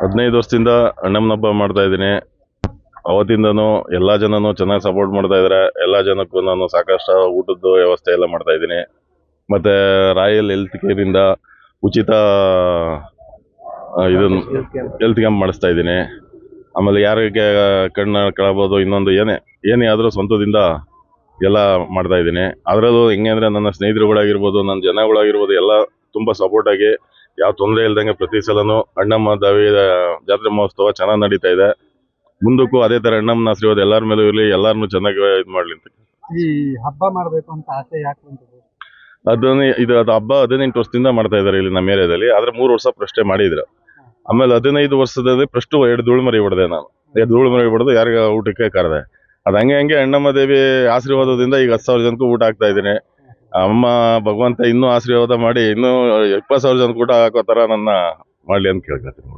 ಹದಿನೈದು ವರ್ಷದಿಂದ ಅಣ್ಣಮ್ಮನ ಹಬ್ಬ ಮಾಡ್ತಾ ಇದ್ದೀನಿ. ಅವತ್ತಿಂದನೂ ಎಲ್ಲ ಜನನು ಚೆನ್ನಾಗಿ ಸಪೋರ್ಟ್ ಮಾಡ್ತಾ ಇದ್ದಾರೆ ಎಲ್ಲ ಜನಕ್ಕೂ ನಾನು ಸಾಕಷ್ಟು ಊಟದ ವ್ಯವಸ್ಥೆ ಎಲ್ಲ ಮಾಡ್ತಾ ಇದ್ದೀನಿ. ಮತ್ತೆ ರಾಯಲ್ ಹೆಲ್ತ್ ಕೇರಿಂದ ಉಚಿತ ಇದನ್ನು ಹೆಲ್ತ್ ಕ್ಯಾಂಪ್ ಮಾಡಿಸ್ತಾ ಇದ್ದೀನಿ. ಆಮೇಲೆ ಯಾರಿಗೆ ಕಣ್ಣು ಕಳಬೋದು ಇನ್ನೊಂದು ಏನೇ ಏನೇ ಆದರೂ ಸ್ವಂತದಿಂದ ಎಲ್ಲ ಮಾಡ್ತಾ ಇದ್ದೀನಿ. ಅದರಲ್ಲೂ ಹೆಂಗೆ ಅಂದರೆ ನನ್ನ ಸ್ನೇಹಿತರುಗಳಾಗಿರ್ಬೋದು, ನನ್ನ ಜನಗಳಾಗಿರ್ಬೋದು, ಎಲ್ಲ ತುಂಬ ಸಪೋರ್ಟ್ ಆಗಿ ಯಾವ ತೊಂದರೆ ಇಲ್ದಂಗೆ ಪ್ರತಿ ಸಲನೂ ಅಣ್ಣಮ್ಮ ದಾವಿ ಜಾತ್ರೆ ಮಹೋತ್ಸವ ಚೆನ್ನಾಗಿ ನಡೀತಾ ಇದೆ. ಮುಂದಕ್ಕೂ ಅದೇ ತರ ಅಣ್ಣಮ್ಮನ ಆಶೀರ್ವಾದ ಎಲ್ಲರ ಮೇಲೂ ಇರಲಿ ಎಲ್ಲಾರನು ಚೆನ್ನಾಗಿ ಇದು ಮಾಡ್ಲಿ ಅಂತ ಈ ಹಬ್ಬ ಮಾಡಬೇಕು ಅಂತ ಆಸೆ ಯಾಕೆ ಬಂತು? ಅದನ್ನ ಇದು ಅದು ಹಬ್ಬ ಹದಿನೆಂಟು ವರ್ಷದಿಂದ ಮಾಡ್ತಾ ಇದ್ದಾರೆ ಇಲ್ಲಿ ನಮ್ಮ ಏರಿಯಾದಲ್ಲಿ. ಆದ್ರೆ ಮೂರು ವರ್ಷ ಪ್ರಶ್ನೆ ಮಾಡಿದ್ರು. ಆಮೇಲೆ ಹದಿನೈದು ವರ್ಷದಲ್ಲಿ ಪ್ರಶ್ನೆ ಎರಡು ಧೂಳು ಮರಿ ಹೊಡೆದೆ ನಾನು. ಎರಡು ಧೂಳು ಮರಿ ಹೊಡೆದು ಯಾರಿಗ ಊಟಕ್ಕೆ ಕರೆದೆ. ಅದು ಹಂಗೆ ಹಂಗೆ ಅಣ್ಣಮ್ಮ ದೇವಿ ಆಶೀರ್ವಾದದಿಂದ ಈಗ ಹತ್ತು ಸಾವಿರ ಜನಕ್ಕೂ ಊಟ ಆಗ್ತಾ ಇದ್ದೀನಿ. ಅಮ್ಮ ಭಗವಂತ ಇನ್ನೂ ಆಶೀರ್ವಾದ ಮಾಡಿ ಇನ್ನೂ ಇಪ್ಪತ್ತು ಸಾವಿರ ಜನ ಊಟ ಹಾಕೋ ತರ ನನ್ನ ಮಾಡಲಿ ಅಂತ ಕೇಳ್ಕೊತೀನಿ.